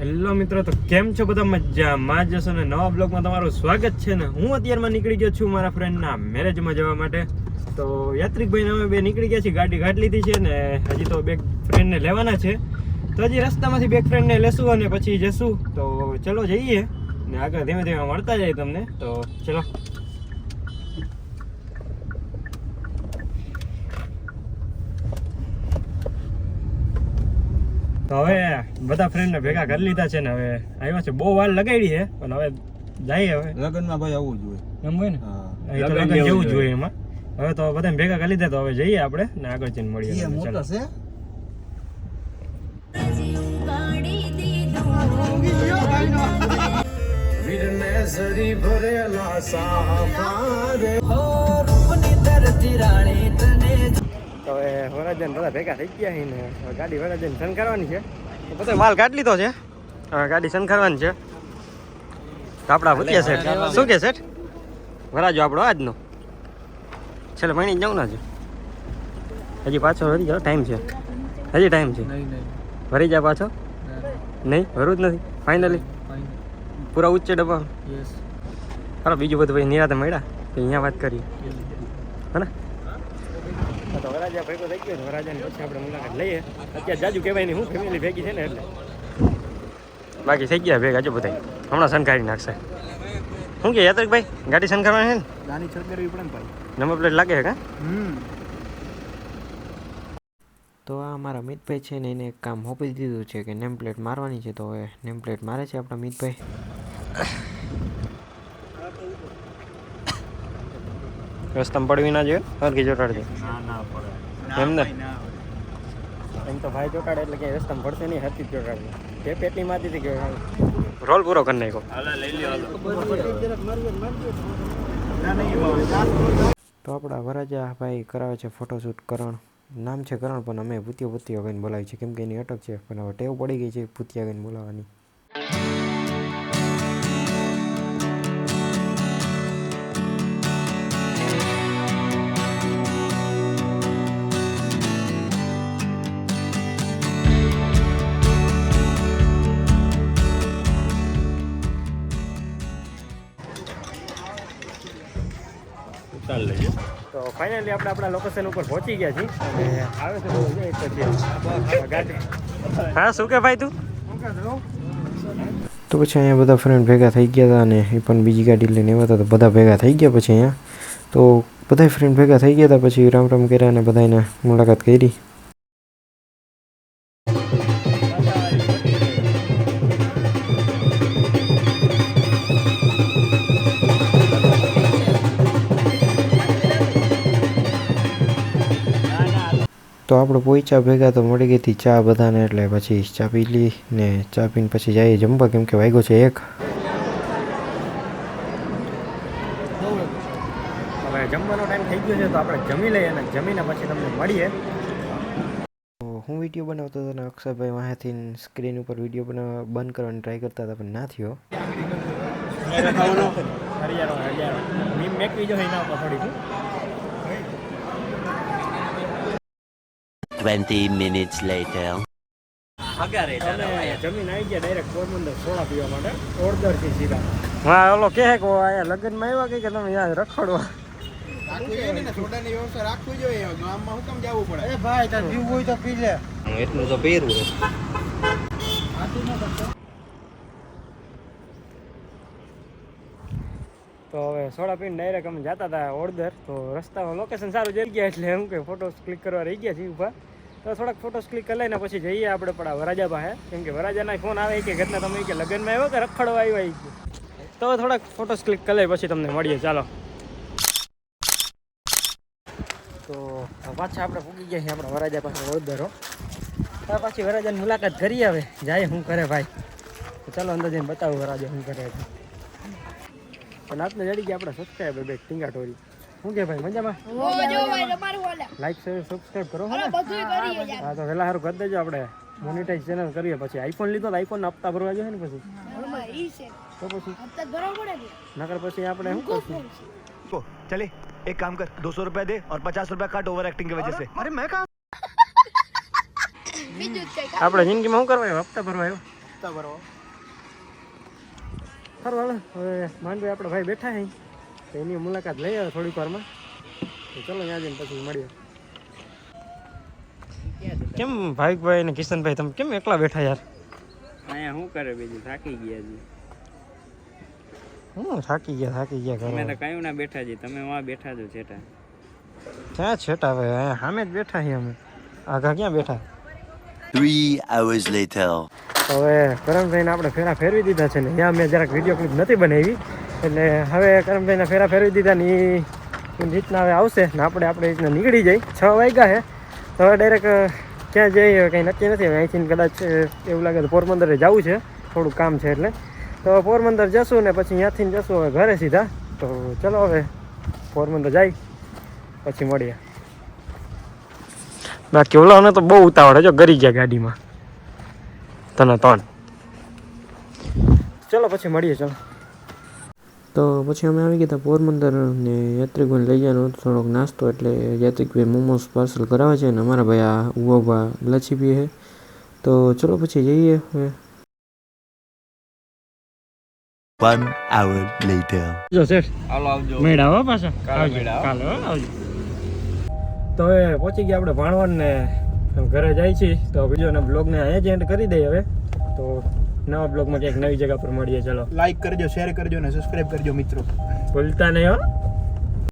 Hello મિત્રો, તો કેમ છો બધા? મજામાં જશો ને? નવા બ્લોગમાં તમારું સ્વાગત છે ને હું અત્યારમાં નીકળી ગયો છું મારા ફ્રેન્ડના મેરેજમાં જવા માટે. તો યાત્રિકભાઈને અમે બે નીકળી ગયા છીએ, ગાડી ઘાટ લીધી છે ને હજી તો બે ફ્રેન્ડને લેવાના છે. તો હજી રસ્તામાંથી બે ફ્રેન્ડને લેશું અને પછી જશું. તો ચલો જઈએ ને આગળ ધીમે ધીમે મળતા જાય તમને. તો ચલો. તો હવે બધા ફ્રેન્ડને ભેગા કરી લીધા છે ને હવે આવ્યા છે. બહુ વાર લગાડી છે પણ હવે જઈએ હવે. લગ્નમાં ભાઈ આવવું જોઈએ. એમ હોય ને? તો લગન જેવું જોઈએ એમાં. હવે તો બધાને ભેગા કરી લીધા તો હવે જઈએ આપણે ને આગળ જઈને મળીએ. તમને. મોટર ચાલો. છે? ગાડી દીધું તો હવે વરાજન બધા ભેગા થઈ ગયા છે ને હવે ગાડી વરાજન શણગારવાની છે. તો બધા માલ કાઢ લીધો છે. ગાડી શણગારવાની છે. તો આપણા ભૂતિયા સેઠ શું કે સેઠ વરાજો આપણો આજનો. છેલ્લે મહિને જવું ના છે. હજી પાછો વરી જાઓ ટાઈમ છે. હજી ટાઈમ છે. ભરી જા પાછો? નહીં? ભરવું જ નથી ફાઇનલી પૂરા ઉચ્ચ ડબ્બા. હાલો બીજું બધું ભાઈ નિરાતે મળ્યા. અહીંયા વાત કરીએ. હે ને? વરાજા ભેગો થઈ ગયો વરાજાને પછી આપણે મુલાકાત લઈએ. અત્યારે જાજુ કહેવાય નહીં હું ફેમિલી ભેગી છે ને એટલે. બાકી થઈ ગયા ભેગા જો બધા. હમણાં શનકારી નાખશે. શું કે યાત્રિકભાઈ ગાડી શનકારવાની છે ને? નાની છત કરવી પડે ને ભાઈ. નંબર પ્લેટ લાગે છે કા? હમ. તો આ અમારા મિતભાઈ છે ને એને એક કામ હોપી દીધું છે કે નેમ પ્લેટ મારવાની છે. તો હવે નેમ પ્લેટ મારે છે આપણા મિતભાઈ. રસ્તામાં પડવી ના જોઈએ હરકી ચોટાડજો ના ના પડે. એમ ને એમ તો ભાઈ ચોટાડે એટલે કે રસ્તામાં પડશે નહીં હરકી જ ચોટાડજો તે પેટની માતી હતી કે રોલ પૂરો કરી નાખ્યો. તો આપણા વરાજા ભાઈ કરાવે છે ફોટોશૂટ કરણ. નામ છે કરણ પણ અમે ભૂતિયો ભૂતિયો કહીને બોલાવી છે કેમ કે એની અટક છે પણ હવે ટેવ પડી ગઈ છે ભૂતિયા કહીને બોલાવવાની. તો ફાઇનલી આપણે આપણા લોકેશન ઉપર પહોંચી ગયા છીએ. અને આવે છે બહુ એક પછી ગાડી હા શું કે ભાઈ તું? તો? પછી અહીંયા બધા ફ્રેન્ડ ભેગા થઈ ગયા હતા અને એ પણ બીજી ગાડી લઈને આવ્યા હતા તો બધા ભેગા થઈ ગયા પછી અહીંયા. તો બધા ફ્રેન્ડ ભેગા થઈ ગયા હતા પછી રામ રામ કર્યા અને બધાને મુલાકાત કરી. તો આપણે પોઈચા ભેગા તો મળી ગઈ હતી ચા બધાને એટલે પછી ચા પી લી ને ચા પીને પછી જઈએ જમવા કેમ કે વાગ્યો છે એક. હવે જમવાનો ટાઈમ થઈ ગયો છે તો આપણે જમી લઈએ અને જમીને પછી તમને મળીએ. તો હું વીડિયો બનાવતો હતો અને અક્ષરભાઈ વાંહેથી સ્ક્રીન ઉપર વીડિયો બનાવવા બંધ કરવાની ટ્રાય કરતા હતા પણ ના થયો. મીમ મેકવી જો એના ઉપર થોડી 20 minutes later. અમે જમીન આવી ગયા ડાયરેક્ટ પોરબંદર સોડા પીવા માટે ઓર્ડરથી સીધા. હા ઓલો કે કે અહીંયા લગ્નમાં આવ્યા કે કે તમે યાર રખડવા? રાખવું જોઈએ ને સોડાની વ્યવસ્થા રાખવી જોઈએ. ગામમાં હું જવું પડે. ભાઈ તાર પીવું હોય તો પી લે. એટલું તો પહેરવું તો હવે સોડા પીને ડાયરેક્ટ અમે જતા હતા ઓર્ડર તો રસ્તામાં લોકેશન સારું જઈ ગયા એટલે એમ કે ફોટોસ ક્લિક કરવા રહી ગયા છીએ ઊભા. તો થોડાક ફોટોસ ક્લિક કરી લઈને પછી જઈએ આપણે પડા વરાજા પાસે. કેમ કે વરાજાના ફોન આવે કે ઘરના તમે કે લગ્નમાં આવ્યો કે રખડવા આવ્યો આવી તો થોડાક ફોટોસ ક્લિક કરી લઈ પછી તમને મળીએ. ચાલો. તો પાછા આપણે પૂગી ગયા છીએ આપણા વરાજા પાસે ઓર્ડરો તો પાછી વરાજાની મુલાકાત કરી આવે. જાય શું કરે ભાઈ? ચાલો અંદર જઈને બતાવું વરાજા શું કરે પણ આપને જડી ગયા આપણા સબસ્ક્રાઈબર બે ટીંગા ટોરી શું કે ભાઈ મજામાં? લાઈક શેર સબસ્ક્રાઇબ કરો હા હા તો વહેલા સારું કર દેજો આપણે. મોનિટાઈઝ ચેનલ કરીએ પછી. આઈફોન લીધો તો આઈફોન હપ્તા ભરવા જોઈએ ને પછી? તો પછી? નકર પછી આપણે શું કરશું? ચલે એક કામ કર. દોસો રૂપિયા દે ઓર પચાસ રૂપિયા કાટ ઓવર એક્ટિંગ કે વજહ સે. અરે મેં કહા આપણે જિંદગીમાં શું કરવા આવ્યો હપ્તા ભરવા આવ્યો હપ્તા ભરવા. ફરવા હવે માંડવી આપણે ભાઈ બેઠા અહીં. તો એની મુલાકાત લઈ આવે થોડીક વારમાં. તો ચલો ત્યાં જઈને પછી મળીએ. કેમ ભાવિકભાઈ અને કિશનભાઈ તમે કેમ એકલા બેઠા યાર? અહીંયા શું કરે બીજું? થાકી ગયા છે હું થાકી ગયા થાકી ગયા અમે તો ઘરે કયું ના બેઠા છીએ? તમે વાં બેઠા છો છેટા. ક્યાં છેટા ભાઈ અહીંયા સામે જ બેઠા છીએ અમે. આગા ક્યાં બેઠા? Three hours later. હવે કરમભાઈને આપણે ફેરા ફેરવી દીધા છે ને ત્યાં મેં જરાક વીડિયો ક્લિપ નથી બનાવી. એટલે હવે કરમભાઈને ફેરા ફેરવી દીધા ને રીતના હવે આવશે ને આપણે આપણે રીતના નીકળી જાય છ વાગ્યા છે. તો હવે ડાયરેક્ટ ક્યાં જઈએ કંઈ નક્કી નથી. હવે અહીંથી કદાચ એવું લાગે તો પોરબંદરે જવું છે. થોડુંક કામ છે એટલે. તો પોરબંદર જશું ને પછી ત્યાંથી જશું હવે ઘરે સીધા. તો ચલો હવે પોરબંદર જાય. પછી મળીએ. બાકી ઓલાને તો બહુ ઉતાવળ જો ગરી ગયા ગાડીમાં. તને ત્રણ. ચલો પછી મળીએ, ચલો. તો પછી અમે આવી ગયા હતા પોરબંદર ને યાત્રિકોને લઈ જવાનો હતો થોડોક નાસ્તો એટલે યાત્રિકભાઈ મોમોસ પાર્સલ કરાવે છે અને અમારા ભાઈ આ ઊભા લચ્છી પીએ તો ચલો પછી જઈએ હવે. One hour later. જો શેઠ હાલો આવજો. મેળા હો પાછા. કાલે મેળા, કાલે આવજો. તો હવે પહોંચી ગયા આપણે ભાણવડ ને ઘરે જાય છીએ તો વિડીયોના બ્લોગને અહીંયા જ એન્ડ કરી દઈએ હવે. તો નવા બ્લોગમાં ક્યાંક નવી જગ્યા પર મળીએ ચલો. લાઈક કરજો શેર કરજો અને સબસ્ક્રાઈબ કરજો મિત્રો. ભૂલતા નહીં હો.